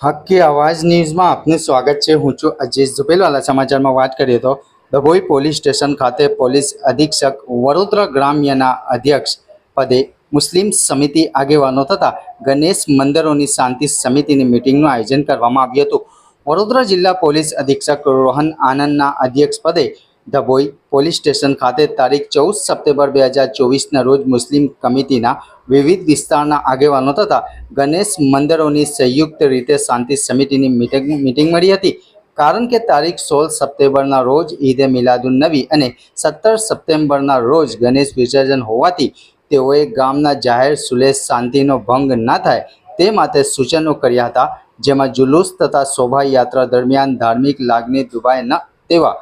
હક્કી અવાજ ન્યૂઝમાં આપનું સ્વાગત છે. હું છું અજીત ઝુપેલવાલા સમાચારમાં વાત કરીએ તો ડભોઈ પોલીસ સ્ટેશન ખાતે પોલીસ અધિક્ષક વડોદરા ગ્રામ્યના અધ્યક્ષ પદે મુસ્લિમ સમિતિ આગેવાનો તથા ગણેશ મંદિરોની શાંતિ સમિતિની મિટિંગનું આયોજન કરવામાં આવ્યું હતું. વડોદરા જિલ્લા પોલીસ અધિક્ષક રોહન આનંદના અધ્યક્ષ પદે ડભોઈ પોલીસ સ્ટેશન ખાતે તારીખ ચૌદ સપ્ટેમ્બર બે હજાર ચોવીસના રોજ મુસ્લિમ કમિટીના વિવિધ વિસ્તારના આગેવાનો તથા ગણેશ મંદિરોની સંયુક્ત રીતે શાંતિ સમિતિની મિટિંગ મિટિંગ મળી હતી. કારણ કે તારીખ સોળ સપ્ટેમ્બરના રોજ ઈદે મિલાદુન નબી અને સત્તર સપ્ટેમ્બરના રોજ ગણેશ વિસર્જન હોવાથી તેઓએ ગામના જાહેર સુલેશ શાંતિનો ભંગ ન થાય તે માટે સૂચનો કર્યા હતા, જેમાં જુલુસ તથા શોભાયાત્રા દરમિયાન ધાર્મિક લાગણી દુભાય ન તેવા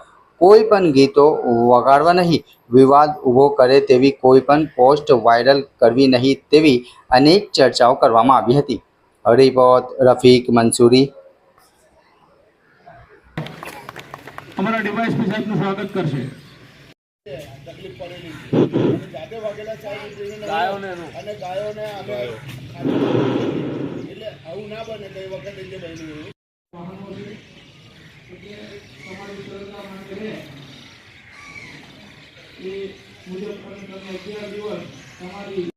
કોઈ પણ ગીતો વગાડવા નહીં. વિવાદ ઊભો કરે તેવી કોઈ પણ પોસ્ટ વાયરલ કરવી નહીં તેવી અનેક ચર્ચાઓ કરવામાં આવી હતી. હરિપોત રફીક મંસૂરી. અમારા ડીવાયએસપી સાહેબનું સ્વાગત કરશે. ગાયોને અને ગાયોને અમે એટલે આવું ના બને કઈ વખત એટલે બન્યું તમારી સરળતા માટે એ મુજબ તમે અગિયાર દિવસ તમારી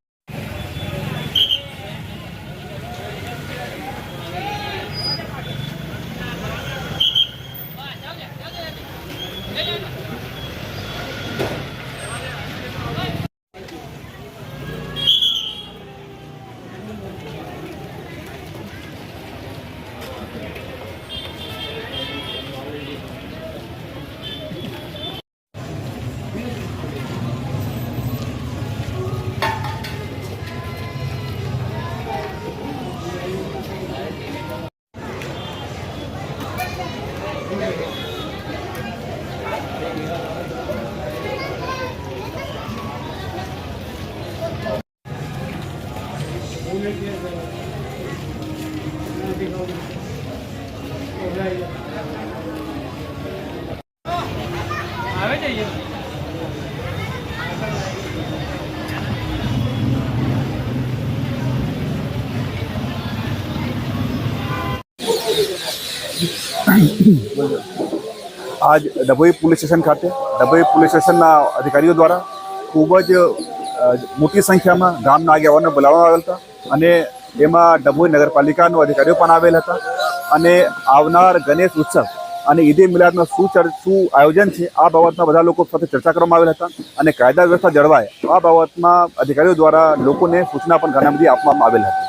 એવું આજ ડભોઈ પોલીસ સ્ટેશન ખાતે ડભોઈ પોલીસ સ્ટેશનના અધિકારીઓ દ્વારા ખૂબ જ અ, મોટી સંખ્યામાં ગામના આગેવાનોને બોલાવવામાં આવેલ હતા અને એમાં ડભોઈ નગરપાલિકાના અધિકારીઓ પણ આવેલ હતા અને આવનાર ગણેશ ઉત્સવ અને ઈદે મિલાદનો શું શું આયોજન છે, આ બાબતમાં બધા લોકો સાથે ચર્ચા કરવામાં આવેલ હતા અને કાયદા વ્યવસ્થા જળવાય, આ બાબતમાં અધિકારીઓ દ્વારા લોકોને સૂચના પણ ઘણા બધી આપવામાં આવેલ હતી.